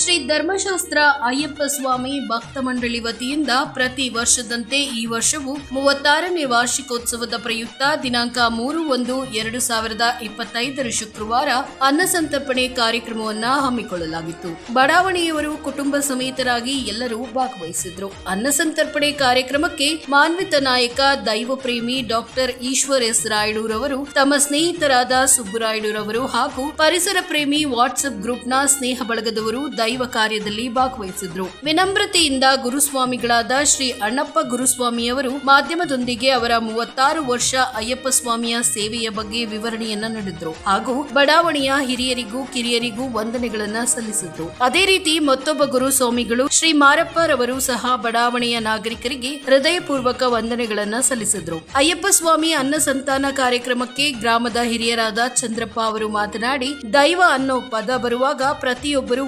ಶ್ರೀ ಧರ್ಮಶಾಸ್ತ್ರ ಅಯ್ಯಪ್ಪ ಸ್ವಾಮಿ ಭಕ್ತ ಮಂಡಳಿ ವತಿಯಿಂದ ಪ್ರತಿ ವರ್ಷದಂತೆ ಈ ವರ್ಷವೂ ಮೂವತ್ತಾರನೇ ವಾರ್ಷಿಕೋತ್ಸವದ ಪ್ರಯುಕ್ತ ದಿನಾಂಕ ಮೂರು ಒಂದು ಎರಡು ಸಾವಿರದ ಇಪ್ಪತ್ತೈದರ ಶುಕ್ರವಾರ ಅನ್ನಸಂತರ್ಪಣೆ ಕಾರ್ಯಕ್ರಮವನ್ನ ಹಮ್ಮಿಕೊಳ್ಳಲಾಗಿತ್ತು. ಬಡಾವಣೆಯವರು ಕುಟುಂಬ ಸಮೇತರಾಗಿ ಎಲ್ಲರೂ ಭಾಗವಹಿಸಿದ್ರು. ಅನ್ನಸಂತರ್ಪಣೆ ಕಾರ್ಯಕ್ರಮಕ್ಕೆ ಮಾನ್ವಿತ ನಾಯಕ, ದೈವ ಪ್ರೇಮಿ ಡಾಕ್ಟರ್ ಈಶ್ವರ್ ಎಸ್ ರಾಯಡೂರವರು, ತಮ್ಮ ಸ್ನೇಹಿತರಾದ ಸುಬ್ಬುರಾಯುಡುರವರು ಹಾಗೂ ಪರಿಸರ ಪ್ರೇಮಿ ವಾಟ್ಸ್ಆಪ್ ಗ್ರೂಪ್ನ ಸ್ನೇಹ ಬಳಗದವರು ದೈವ ಕಾರ್ಯದಲ್ಲಿ ಭಾಗವಹಿಸಿದ್ರು. ವಿನಮ್ರತೆಯಿಂದ ಗುರುಸ್ವಾಮಿಗಳಾದ ಶ್ರೀ ಅಣ್ಣಪ್ಪ ಗುರುಸ್ವಾಮಿಯವರು ಮಾಧ್ಯಮದೊಂದಿಗೆ ಅವರ ಮೂವತ್ತಾರು ವರ್ಷ ಅಯ್ಯಪ್ಪ ಸ್ವಾಮಿಯ ಸೇವೆಯ ಬಗ್ಗೆ ವಿವರಣೆಯನ್ನ ನೀಡಿದ್ರು. ಹಾಗೂ ಬಡಾವಣೆಯ ಹಿರಿಯರಿಗೂ ಕಿರಿಯರಿಗೂ ವಂದನೆಗಳನ್ನ ಸಲ್ಲಿಸಿದ್ರು. ಅದೇ ರೀತಿ ಮತ್ತೊಬ್ಬ ಗುರುಸ್ವಾಮಿಗಳು ಶ್ರೀ ಮಾರಪ್ಪರವರು ಸಹ ಬಡಾವಣೆಯ ನಾಗರಿಕರಿಗೆ ಹೃದಯಪೂರ್ವಕ ವಂದನೆಗಳನ್ನ ಸಲ್ಲಿಸಿದ್ರು. ಅಯ್ಯಪ್ಪ ಸ್ವಾಮಿ ಅನ್ನ ಸಂತಾನ ಕಾರ್ಯಕ್ರಮಕ್ಕೆ ಗ್ರಾಮದ ಹಿರಿಯರಾದ ಚಂದ್ರಪ್ಪ ಅವರು ಮಾತನಾಡಿ, ದೈವ ಅನ್ನೋ ಪದ ಬರುವಾಗ ಪ್ರತಿಯೊಬ್ಬರು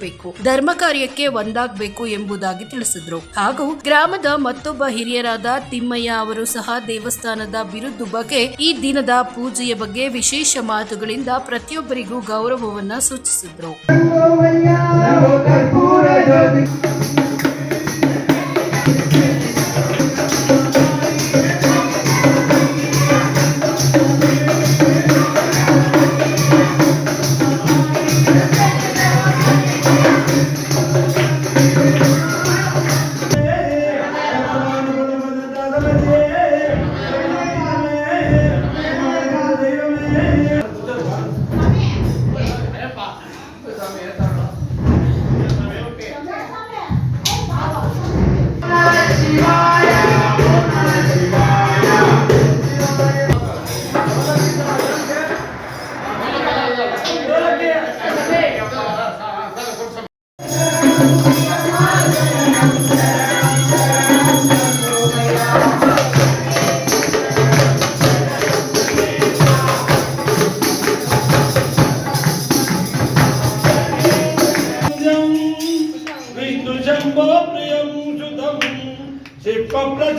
ಒಂದುಗೂಡಬೇಕು ಧರ್ಮ ಕಾರ್ಯಕ್ಕೆ ಒಂದಾಗಬೇಕು ಎಂಬುದಾಗಿ ತಿಳಿಸಿದ್ರು. ಹಾಗೂ ಗ್ರಾಮದ ಮತ್ತೊಬ್ಬ ಹಿರಿಯರಾದ ತಿಮ್ಮಯ್ಯ ಅವರು ಸಹ ದೇವಸ್ಥಾನದ ಬಿರುದು ಬಗ್ಗೆ ಈ ದಿನದ ಪೂಜೆಯ ಬಗ್ಗೆ ವಿಶೇಷ ಮಾತುಗಳಿಂದ ಪ್ರತಿಯೊಬ್ಬರಿಗೂ ಗೌರವವನ್ನ ಸೂಚಿಸಿದ್ರು.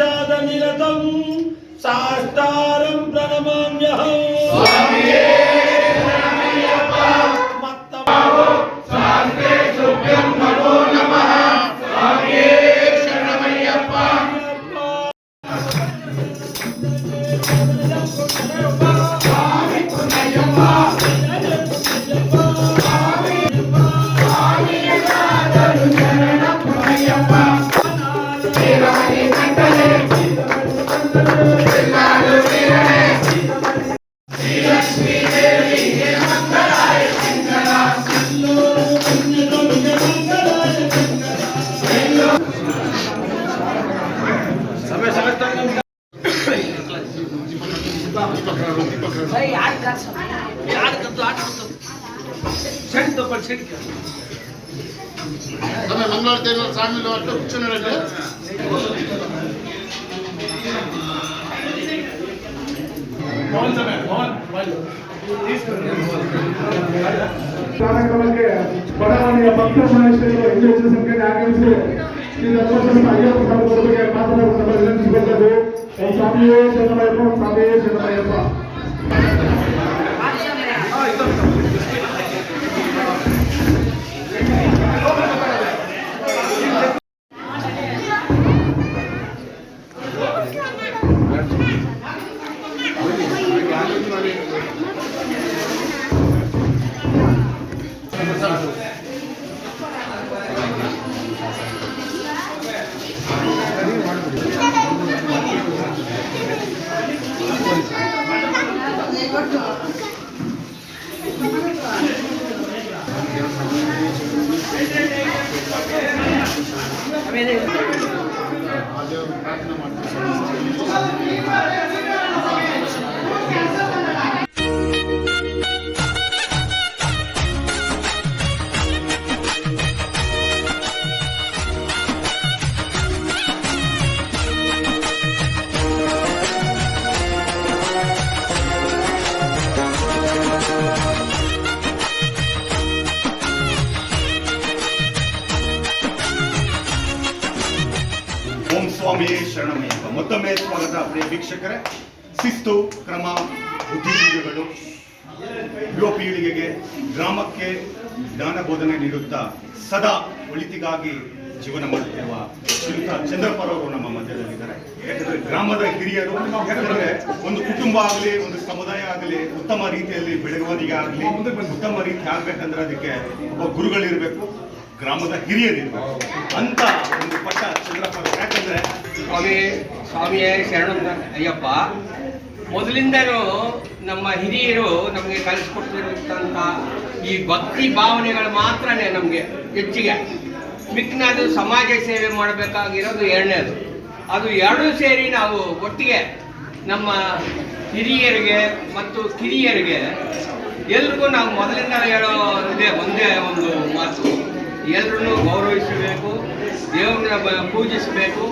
निरतं साष्टारं प्रणमाम्यहम् તમે મંગળ તેના સામે લો એટલે ઉચ્ચ ಕಾರ್ಯಕ್ರಮಕ್ಕೆ ಬಡಾವಣೆಯ ಭಕ್ತ ಮಹೇಶ್ವರಿಗಳು ಹೆಚ್ಚು ಹೆಚ್ಚಿನ ಸಂಖ್ಯೆಯಲ್ಲಿ ಆಗಮಿಸಿ ಶ್ರೀ ಧರ್ಮಸ್ಥಳ ಅಯ್ಯಪ್ಪ ಸ್ವಾಮಿಗಳ ಬಗ್ಗೆ ಮಾತನಾಡುವ ವಿನಂತಿಸಿಕೊಳ್ಳಲು ಸ್ವಾಮಿಯೇ ಶರಣಮಯ್ಯಪ್ಪ ಸ್ವಾಮಿಯೇ ಶರಣಮಯ್ಯಪ್ಪ ಓಂ ಸ್ವಾಮಿಯೇ ಶರಣಮಯ್ಯಪ್ಪ ಮತ್ತೊಮ್ಮೆ ಸ್ವಾಗತ ಪ್ರಿಯ ವೀಕ್ಷಕರೇ. ಶಿಸ್ತು, ಕ್ರಮ, ಬುದ್ಧಿಜೀವಿಗಳು ಯುವ ಪೀಳಿಗೆಗೆ ಗ್ರಾಮಕ್ಕೆ ಜ್ಞಾನ ಬೋಧನೆ ನೀಡುತ್ತಾ ಸದಾ ಒಳಿತಿಗಾಗಿ ಜೀವನ ಮಾಡುತ್ತಿರುವ ಶ್ರೀಯುತ ಚಂದ್ರಪ್ಪರವರು ನಮ್ಮ ಮಧ್ಯದಲ್ಲಿದ್ದಾರೆ. ಯಾಕಂದ್ರೆ ಗ್ರಾಮದ ಹಿರಿಯರು, ಯಾಕಂದ್ರೆ ಒಂದು ಕುಟುಂಬ ಆಗಲಿ, ಒಂದು ಸಮುದಾಯ ಆಗಲಿ, ಉತ್ತಮ ರೀತಿಯಲ್ಲಿ ಬೆಳವಣಿಗೆ ಆಗಲಿ ಉತ್ತಮ ರೀತಿ ಆಗ್ಬೇಕಂದ್ರೆ ಅದಕ್ಕೆ ಒಬ್ಬ ಗುರುಗಳಿರ್ಬೇಕು. ಗ್ರಾಮದ ಹಿರಿಯರು ಅಂತ ಒಂದು ಪಟ್ಟ ಚಂದ್ರಪ್ಪ ಯಾಕಂದ್ರೆ ಸ್ವಾಮಿ ಸ್ವಾಮಿಯೇ ಶರಣ ಅಯ್ಯಪ್ಪ. ಮೊದಲಿಂದನೂ ನಮ್ಮ ಹಿರಿಯರು ನಮಗೆ ಕಲಿಸ್ಕೊಟ್ಟಿರುತ್ತಂಥ ಈ ಭಕ್ತಿ ಭಾವನೆಗಳು ಮಾತ್ರನೇ ನಮಗೆ ಹೆಚ್ಚಿಗೆ. ಮಿಕ್ಕಿನದು ಸಮಾಜ ಸೇವೆ ಮಾಡಬೇಕಾಗಿರೋದು ಎರಡನೇದು. ಅದು ಎರಡೂ ಸೇರಿ ನಾವು ಒಟ್ಟಿಗೆ ನಮ್ಮ ಹಿರಿಯರಿಗೆ ಮತ್ತು ಕಿರಿಯರಿಗೆ ಎಲ್ರಿಗೂ ನಾವು ಮೊದಲಿಂದ ಹೇಳೋ ಇದೆ ಒಂದೇ ಒಂದು ಮಾತು. ಎಲ್ಲರನ್ನೂ ಗೌರವಿಸಬೇಕು, ದೇವರನ್ನ ಪೂಜಿಸಬೇಕು.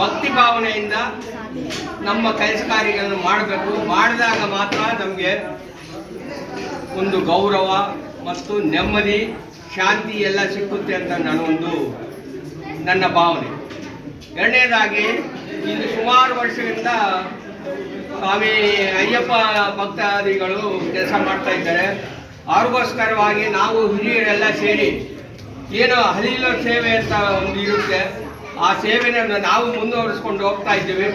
ಭಕ್ತಿ ಭಾವನೆಯಿಂದ ನಮ್ಮ ಕೆಲಸ ಕಾರ್ಯಗಳನ್ನು ಮಾಡಬೇಕು. ಮಾಡಿದಾಗ ಮಾತ್ರ ನಮಗೆ ಒಂದು ಗೌರವ ಮತ್ತು ನೆಮ್ಮದಿ, ಶಾಂತಿ ಎಲ್ಲ ಸಿಕ್ಕುತ್ತೆ ಅಂತ ನನ್ನ ಒಂದು ನನ್ನ ಭಾವನೆ. ಎರಡನೇದಾಗಿ ಇಲ್ಲಿ ಸುಮಾರು ವರ್ಷದಿಂದ ಸ್ವಾಮಿ ಅಯ್ಯಪ್ಪ ಭಕ್ತಾದಿಗಳು ಕೆಲಸ ಮಾಡ್ತಾ ಇದ್ದಾರೆ. ಅವ್ರಿಗೋಸ್ಕರವಾಗಿ ನಾವು ಹಿರಿಯರೆಲ್ಲ ಸೇರಿ ಏನೋ ಹಲಿಲ ಸೇವೆ ಅಂತ ಒಂದು ಇರುತ್ತೆ. ಆ ಸೇವೆನ ನಾವು ಮುಂದುವರಿಸ್ಕೊಂಡು ಹೋಗ್ತಾ ಇದ್ದೀವಿ.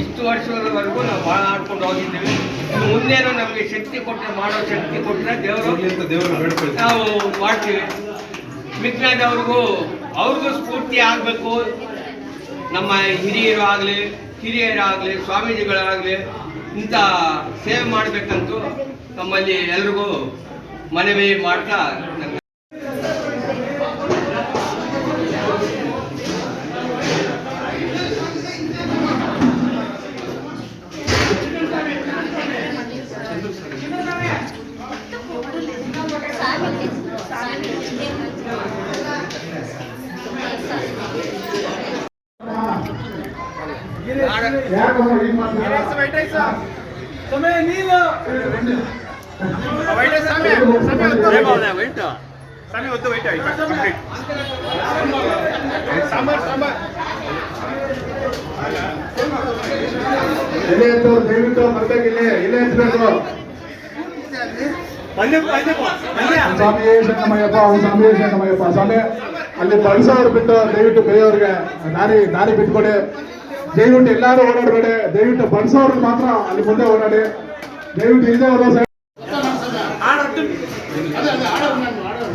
ಇಷ್ಟು ವರ್ಷದವರೆಗೂ ನಾವು ಭಾಳ ಮಾಡ್ಕೊಂಡು ಹೋಗಿದ್ದೀವಿ. ಮುಂದೇನು ನಮಗೆ ಶಕ್ತಿ ಕೊಟ್ಟರೆ ಮಾಡೋ ಶಕ್ತಿ ಕೊಟ್ಟರೆ ದೇವರು ನಾವು ಮಾಡ್ತೀವಿ. ಮಿಕ್ಕಿನದವ್ರಿಗೂ ಅವ್ರಿಗೂ ಸ್ಫೂರ್ತಿ ಆಗಬೇಕು. ನಮ್ಮ ಹಿರಿಯರು ಆಗಲಿ ಹಿರಿಯರಾಗಲಿ ಸ್ವಾಮೀಜಿಗಳಾಗಲಿ ಇಂಥ ಸೇವೆ ಮಾಡಬೇಕಂತೂ ನಮ್ಮಲ್ಲಿ ಎಲ್ರಿಗೂ ಮನವಿ ಮಾಡ್ತಾ ಬರ್ಬೇಕು ಇಲ್ಲಿ ಸ್ವಾಮಿ ಅಲ್ಲಿ ಬಳಸೋರು ಬಿಟ್ಟು ದಯವಿಟ್ಟು ಬೇರೆಯವ್ರಿಗೆ ದಾರಿ ದಾರಿ ಬಿಟ್ಕೊಡಿ ದಯವಿಟ್ಟು ಎಲ್ಲಾರು ಓಡಾಡಬೇಡಿ ದಯವಿಟ್ಟು ಬಳಸೋರು ಮಾತ್ರ ಅಲ್ಲಿ ಮುಂದೆ ಓಡಾಡಿ ದಯವಿಟ್ಟು ಇದೇ ಅವರು ಅದೇ ಅದೇ ಆಡೋರು ನಾನು ಆಡೋರು